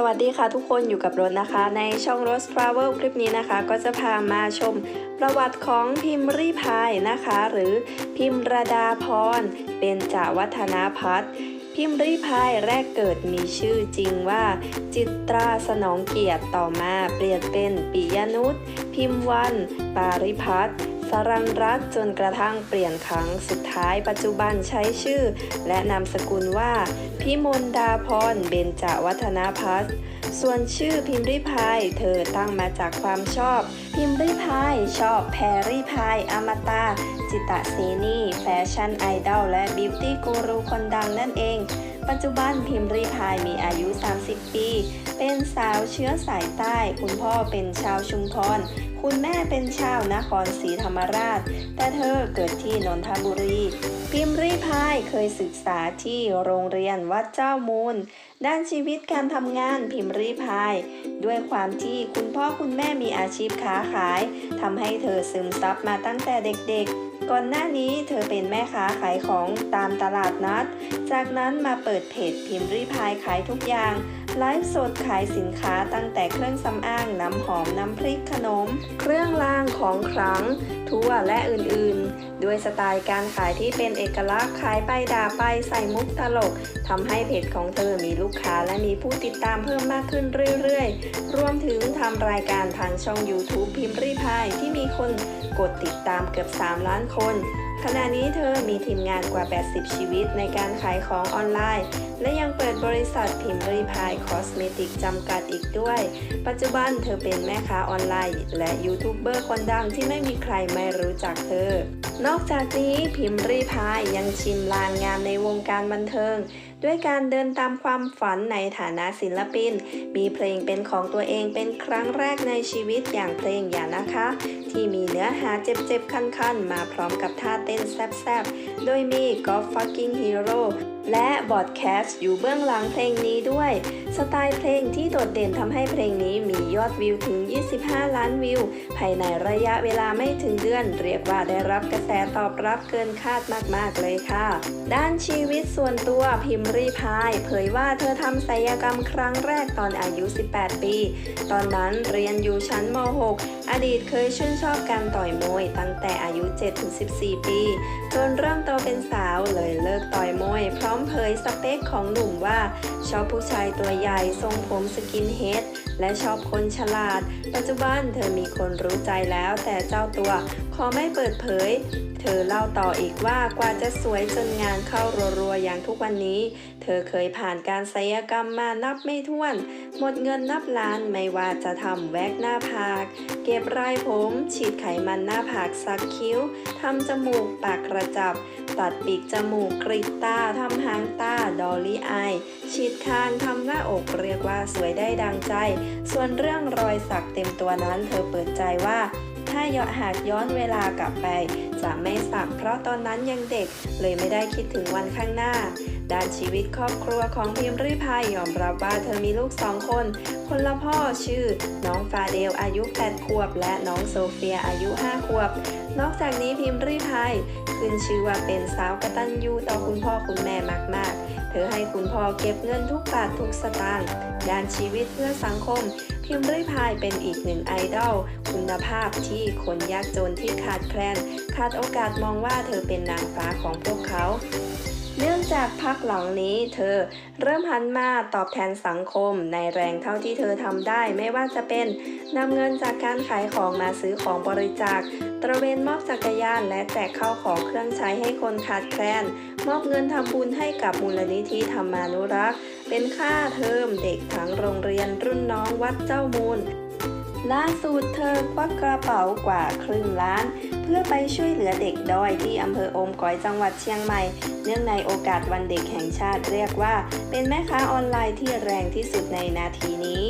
สวัสดีค่ะทุกคนอยู่กับรถนะคะ ในช่อง Rose Travel คลิปนี้นะคะ ก็จะพามาชมประวัติของพิมพ์รีพายนะคะ หรือพิมรดาพรเป็นจาวัฒนาพัฒน์พิมพ์รีพายแรกเกิดมีชื่อจริงว่า จิตราสนองเกียรติต่อมาเปลี่ยนเป็นปิยนุชพิมพ์วัน ปาริพัฒน์ สรันรัตน์จนกระทั่งเปลี่ยนครั้งสุดท้ายปัจจุบันใช้ชื่อ และนามสกุลว่า พิมลดาพรเบญจวัฒนาพัฒส่วนชื่อพิมพ์ริพายเธอตั้งมาจากความชอบ พิมพ์ริพายชอบแพรรี่พายอมตะจิตะเซนีแฟชั่นไอดอลและบิวตี้กูรูคนดังนั่นเอง ปัจจุบันพิมพ์รีพายมีอายุ 30 ปี เป็นสาวเชื้อสายใต้ คุณพ่อเป็นชาวชุมพร คุณแม่เป็นชาวนครศรีธรรมราช แต่เธอเกิดที่นนทบุรี พิมพ์รีพายเคยศึกษาที่โรงเรียนวัดเจ้ามูล ด้านชีวิตการทำงานพิมพ์รีพาย ด้วยความที่คุณพ่อคุณแม่มีอาชีพค้าขายทำให้เธอซึมซับมาตั้งแต่เด็กๆ ก่อนหน้านี้เธอเป็นแม่ค้าขายของตามตลาดนัด จากนั้นมาเปิดดเพจพิมพ์รีพายขายทุกอย่าง ไลฟ์สดขายสินค้าตั้งแต่เครื่องสำอางน้ำหอมน้ำพริกขนม เครื่องรางของขลัง ทั่วและอื่นๆ ด้วยสไตล์การขายที่เป็นเอกลักษณ์ขายไปด่าไปใส่มุกตลกทำให้เพจของเธอมีลูกค้าและมีผู้ติดตามเพิ่มมากขึ้นเรื่อยๆ รวมถึงทำรายการทางช่อง YouTube พิมพ์รีพายที่มีคนกดติดตามเกือบ 3 ล้านคน ขณะนี้เธอมีทีมงานกว่า 80 ชีวิตในการขายของออนไลน์ และยังเปิดบริษัทพิมพ์รีพายคอสเมติกจำกัดอีกด้วย ปัจจุบันเธอเป็นแม่ค้าออนไลน์ และยูทูบเบอร์คนดังที่ไม่มีใครไม่รู้จักเธอ นอกจากนี้พิมพ์รีพายยังชิมลางงานในวงการบันเทิงด้วยการเดินตามความฝันในฐานะศิลปิน มีเพลงเป็นของตัวเองเป็นครั้งแรกในชีวิตอย่างเพลงอย่านะคะ ที่มีเนื้อหาเจ็บๆคันๆ มาพร้อมกับท่าเต้นแซ่บๆ โดยมี God Fucking Hero และบอดแคสต์อยู่เบื้องหลังเพลงนี้ด้วย สไตล์เพลงที่โดดเด่นทำให้เพลงนี้มียอดวิวถึง 25 ล้านวิว ภายในระยะเวลาไม่ถึงเดือน เรียกว่าได้รับกระแสตอบรับเกินคาดมาก ๆ เลยค่ะ ด้านชีวิตส่วนตัวพิมพ์รีพาย เผยว่าเธอทำศัลยกรรมครั้งแรกตอนอายุ 18 ปี ตอนนั้นเรียนอยู่ชั้นม .6 อดีตเคยชื่นชอบการต่อยมวยตั้งแต่อายุ 7-14 ปี จนเริ่มโตเป็นสาวเลยเลิกต่อยมวยเพร้อมเผยสเปคของหนุ่มว่า ชอบผู้ชายตัวใหญ่ทรงผมสกินเฮดและชอบคนฉลาด ปัจจุบันเธอมีคนรู้ใจแล้วแต่เจ้าตัวขอไม่เปิดเผยเธอเล่าต่ออีกว่ากว่าจะสวยจนงานเข้ารัวๆอย่างทุกวันนี้ เธอเคยผ่านการศัลยกรรมมานับไม่ถ้วน หมดเงินนับล้านไม่ว่าจะทำแว็กหน้าผาก เก็บรายผม ฉีดไขมันหน้าผากสักคิ้วทำจมูกปากกระจับ ตัดปีกจมูกกริดตาทำหางตาดอลลี่อายฉีดคางทำหน้าอกเรียกว่าสวยได้ดังใจ ส่วนเรื่องรอยสักเต็มตัวนั้นเธอเปิดใจว่า ถ้าย้อนหากย้อนเวลากลับไป จะไม่สักเพราะตอนนั้นยังเด็ก เลยไม่ได้คิดถึงวันข้างหน้า ด้านชีวิตครอบครัวของพิมพ์ริพายยอมรับว่าเธอมีลูกสองคน คนละพ่อชื่อ น้องฟาเดลอายุ 8 ขวบ และน้องโซเฟียอายุ 5 ขวบ นอกจากนี้พิมพ์ริพายขึ้นชื่อว่าเป็นสาวกตัญญูต่อคุณพ่อคุณแม่มาก ๆ เธอให้คุณพ่อเก็บเงินทุกบาททุกสตางค์ด้านชีวิตเพื่อสังคม พิมพ์ริพายเป็นอีกหนึ่งไอดอลคุณภาพที่คนยากจนที่ขาดแคลน ขาดโอกาสมองว่าเธอเป็นนางฟ้าของพวกเขา เนื่องจากพักหลังนี้เธอเริ่มหันมาตอบแทนสังคมในแรงเท่าที่เธอทำได้ ไม่ว่าจะเป็นนำเงินจากการขายของมาซื้อของบริจาค ตระเวนมอบจักรยานและแจกข้าวของเครื่องใช้ให้คนขาดแคลน มอบเงินทำบุญให้กับมูลนิธิธรรมานุรักษ์ เป็นค่าเทอมเด็กทั้งโรงเรียนรุ่นน้องวัดเจ้ามูล ล่าสุดเธอควักกระเป๋ากว่าครึ่งล้าน เพื่อไปช่วยเหลือเด็กด้อยที่อำเภออมก๋อยจังหวัดเชียงใหม่ เนื่องในโอกาสวันเด็กแห่งชาติเรียกว่า เป็นแม่ค้าออนไลน์ที่แรงที่สุดในนาทีนี้